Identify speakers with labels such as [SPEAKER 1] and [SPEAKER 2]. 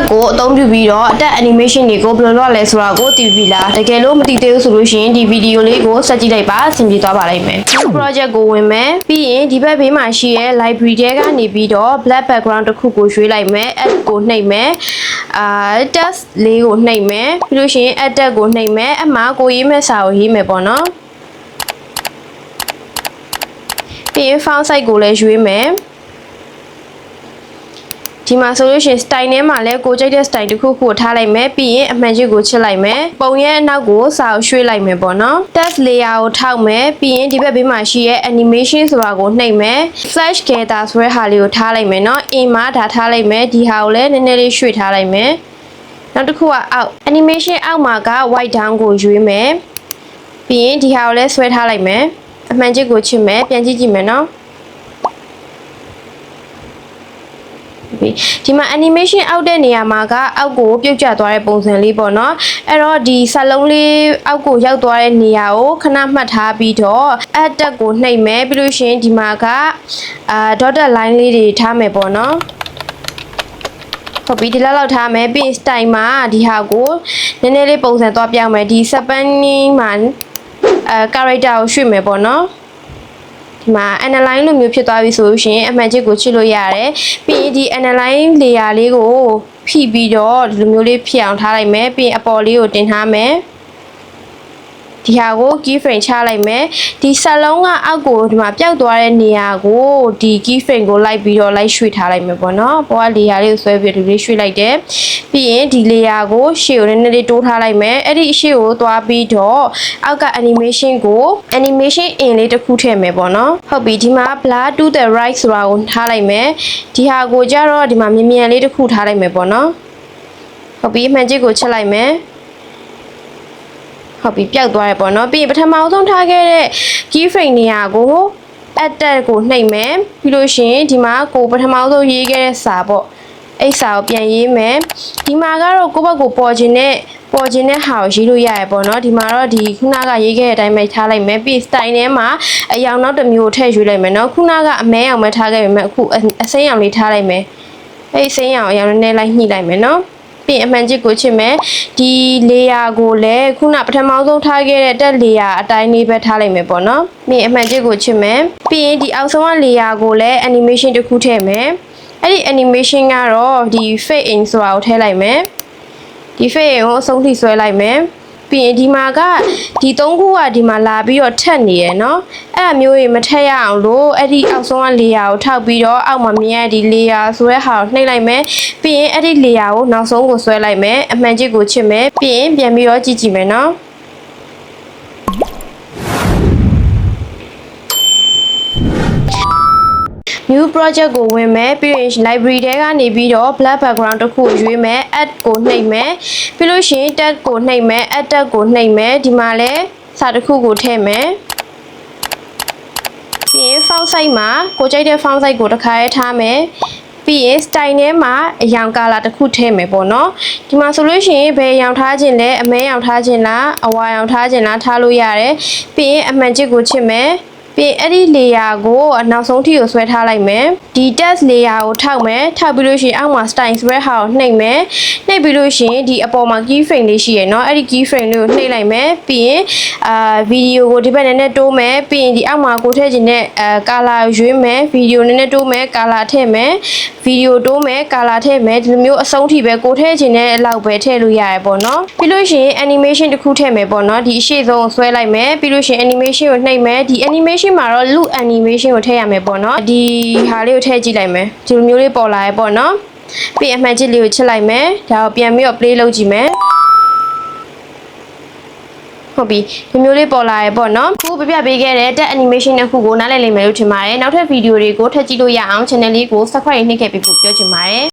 [SPEAKER 1] တက်ကိုအသုံးပြုပြီးတော့အတက် animation တွေကိုဘယ်လိုလုပ်ရလဲဆိုတာကိုသိပြီလားတကယ်လို့မသိသေးဘူးဆိုလို့ရှိရင်ဒီဗီဒီယိုလေးကိုဆက်ကြည့်လိုက်ပါအဆင်ပြေသွားပါလိမ့်မယ် New project ကိုဝင်မယ်ပြီးရင်ဒီဘက်ဘေးမှာရှိရဲ့ library ထဲကနေပြီးတော့ black background တစ်ခုကိုရွေးလိုက်မယ် add ကိုနှိပ်မယ်အာ test လေးကိုနှိပ်မယ်ပြီးလို့ရှိရင် add tag ကိုနှိပ်မယ်အမှားကိုရေးမဲ့စာကိုရေးမယ်ပေါ့နော်ပြီးရင် font size ကိုလည်းရွေးမယ် ဒီမှာဆိုလို့ရှိရင် style ထဲမှာလည်းကိုကြိုက်တဲ့ style တစ်ခုခုကိုထားလိုက်မယ်ပြီးရင်အမှန်ချစ်ကိုချစ်လိုက်မယ်ပုံရဲ့အနောက်ကိုစာကိုရွှေ့လိုက်မယ်ပေါ့နော် text layer ကိုထောက်မယ်ပြီးရင်ဒီဘက်ဘေးမှာရှိရဲ့ animation ဆိုတာကိုနှိပ်မယ် flash gather ဆိုတဲ့ဟာလေးကိုထားလိုက်မယ်နော် in မှာဒါထားလိုက်မယ်ဒီဟာကိုလည်းနည်းနည်းလေးရွှေ့ထားလိုက်မယ်နောက်တစ်ခုကအောက် animation အောက်မှာက white down ကိုရွေးမယ်ပြီးရင်ဒီဟာကိုလည်းဆွဲထားလိုက်မယ်အမှန်ချစ်ကိုချစ်မယ်ပြန်ကြည့်ကြည့်မယ်နော် ပြီဒီမှာ animation အောက်တဲ့နေရာမှာကအောက်ကိုပြုတ်ကျသွားတဲ့ပုံစံလေးပေါ့နော်အဲ့တော့ဒီဆက်လုံးလေးအောက်ကိုရောက်သွားတဲ့နေရာကိုခဏမှတ်ထားပြီးတော့ add tag ကိုနှိပ်မယ်ပြီးလို့ရှိရင်ဒီမှာကအာ dotted line လေးတွေထားမယ်ပေါ့နော်ဟုတ်ပြီဒီလောက်လောက်ထားမယ်ပြီး style မှာဒီဟာကိုနည်းနည်းလေးပုံစံသွားပြောင်းမယ်ဒီ spanning မှာအဲ character ကိုရွှေ့မယ်ပေါ့နော် ဒီမှာ analyze လိုမျိုးဖြစ်သွားပြီဆိုလို့ရှိရင်အမှန်ချစ်ကိုချစ်လို့ရတယ်ပြီးရင်ဒီ analyze layer လေးကိုဖိပြီးတော့ဒီလိုမျိုးလေးဖြစ်အောင်ထားလိုက်မယ်ပြီးရင်အပေါ်လေးကိုတင်ထားမယ် ဒီဟာကို key frame ချလိုက်မယ်ဒီဆက်လုံးကအောက်ကိုဒီမှာပျောက်သွားတဲ့နေရာကိုဒီ key frame ကိုလိုက်ပြီးတော့လိုက်ရွှေ့ထားလိုက်မယ်ပေါ့နော်ပေါ်က layer လေးကိုဆွဲပြီးဒီလေးရွှေ့လိုက်တယ်ပြီးရင်ဒီ layer ကိုရှေ့ကိုနည်းနည်းလေးတိုးထားလိုက်မယ်အဲ့ဒီရှေ့ကိုသွားပြီးတော့အောက်က animation ကို animation in လေးတစ်ခုထည့်မယ်ပေါ့နော်ဟုတ်ပြီဒီမှာ blur to the right ဆိုတာကိုထားလိုက်မယ်ဒီဟာကိုကြတော့ဒီမှာမြင်မြန်လေးတစ်ခုထားလိုက်မယ်ပေါ့နော်ဟုတ်ပြီအမှန်ကြီးကိုချက်လိုက်မယ် ဟုတ်ပြီပျောက်သွားရပေါ့နော်ပြီးရင်ပထမအဆုံးထားခဲ့တဲ့ key frame နေရာကို add tag ကိုနှိပ်မယ်ပြီးလို့ရှိရင်ဒီမှာကိုပထမဆုံးရေးခဲ့တဲ့စာပေါ့အဲ့စာကိုပြန်ရေးမယ်ဒီမှာကတော့ကိုယ့်ဘက်ကိုပေါ်ခြင်းနဲ့ပေါ်ခြင်းတဲ့ဟာကိုရေးလို့ရရပေါ့နော်ဒီမှာတော့ဒီခုနကရေးခဲ့တဲ့အတိုင်းပဲထားလိုက်မယ်ပြီး style ထဲမှာအယောင်နောက်တစ်မျိုးထည့်ရွေးလိုက်မယ်နော်ခုနကအမဲအောင်ပဲထားခဲ့ပေမဲ့အခုအစိမ်းအောင်လေးထားလိုက်မယ်အဲ့အစိမ်းအောင်အယောင်နည်းနည်းလိုက်ညှိလိုက်မယ်နော် ပြီးရင်အမှန်ချစ်ကိုချစ်မယ်ဒီ layer ကိုလည်းခုနပထမဆုံးထားခဲ့တဲ့တက် layer အတိုင်းလေးပဲထားလိုက်မယ်ပေါ့နော်ပြီးရင်အမှန်ချစ်ကိုချစ်မယ်ပြီးရင်ဒီအောက်ဆုံးက layer ကိုလည်း animation တစ်ခုထည့်မယ်အဲ့ဒီ animation ကတော့ဒီ fade in ဆိုတာကိုထည့်လိုက်မယ်ဒီ fade in ကိုအဆုံးထိဆွဲလိုက်မယ် ပြီးရင်ဒီမှာကဒီ၃ခုကဒီမှာလာပြီးတော့ထက်နေရယ်နော်အဲ့အမျိုးတွေမထက်ရအောင်လို့အဲ့ဒီအောက်ဆုံးကလေယာဉ်ကိုထောက်ပြီးတော့အောက်မှာမြင်ရတဲ့လေယာဉ်ဆိုတဲ့ဟာကိုနှိပ်လိုက်မယ်ပြီးရင်အဲ့ဒီလေယာဉ်ကိုနောက်ဆုံးကိုဆွဲလိုက်မယ်အမှန်ကြီးကိုချစ်မယ်ပြီးရင်ပြန်ပြီးတော့ကြည့်ကြည့်မယ်နော် new project ကိုဝင်မယ်ပြီးရင် library ထဲကနေပြီးတော့ black background တစ်ခုရွေးမယ် add ကိုနှိပ်မယ်ပြီးလို့ရှိရင် tag ကိုနှိပ်မယ် add tag ကိုနှိပ်မယ်ဒီမှာလဲစာတစ်ခုကိုထည့်မယ်ပြီးရင် font size မှာကိုကြိုက်တဲ့ font size ကိုတစ်ခါရဲထားမယ်ပြီးရင် style ထဲမှာအရောင် color တစ်ခုထည့်မယ်ပေါ့နော်ဒီမှာဆိုလို့ရှိရင်ဘယ်ရောင်ထားခြင်းလဲအမဲရောင်ထားခြင်းလားအဝါရောင်ထားခြင်းလားထားလို့ရတယ်ပြီးရင်အမှန်ချစ်ကိုချစ်မယ် ပြီးအဲ့ဒီ layer ကိုနောက်ဆုံးထိကိုဆွဲထားလိုက်မယ်ဒီ text layer ကိုထောက်မယ်ထောက်ပြီးလို့ရှိရင်အောက်မှာ style ဆိုတဲ့ဟာကိုနှိပ်မယ်နှိပ်ပြီးလို့ရှိရင်ဒီအပေါ်မှာ key frame လေးရှိရယ်เนาะအဲ့ဒီ key frame လေးကိုနှိပ်လိုက်မယ်ပြီးရင်အာ video ကိုဒီဘက်နည်းနည်းတိုးမယ်ပြီးရင်ဒီအောက်မှာကိုထည့်ခြင်းနဲ့အဲ color ရွေးမယ် video နည်းနည်းတိုးမယ် color ထည့်မယ် video တိုးမယ် color ထည့်မယ်ဒီလိုမျိုးအဆုံးထိပဲကိုထည့်ခြင်းနဲ့အလောက်ပဲထည့်လို့ရရယ်ပေါ့เนาะပြီးလို့ရှိရင် animation တစ်ခုထည့်မယ်ပေါ့เนาะဒီအရှိဆုံးကိုဆွဲလိုက်မယ်ပြီးလို့ရှိရင် animation ကိုနှိပ်မယ်ဒီ animation animation မှာတော့ loop animation ကိုထည့်ရမယ်ပေါ့နော်ဒီဟာလေးကိုထည့်ကြည့်လိုက်မယ်ဒီလိုမျိုးလေးပေါ်လာရပေါ့နော်ပြီးအမှန်ကြည့်လေးကိုချစ်လိုက်မယ်ဒါကိုပြန်ပြီးတော့ play လုပ်ကြည့်မယ်ဟုတ်ပြီဒီမျိုးလေးပေါ်လာရပေါ့နော်ခုပြပြပေးခဲ့တဲ့တက် animation တစ်ခုကိုနားလည်လိမ့်မယ်လို့ထင်ပါတယ်နောက်ထပ်ဗီဒီယိုတွေကိုထပ်ကြည့်လို့ရအောင် channel လေးကို subscribe နှိပ်ခဲ့ပြီးပို့ပြောချင်ပါတယ်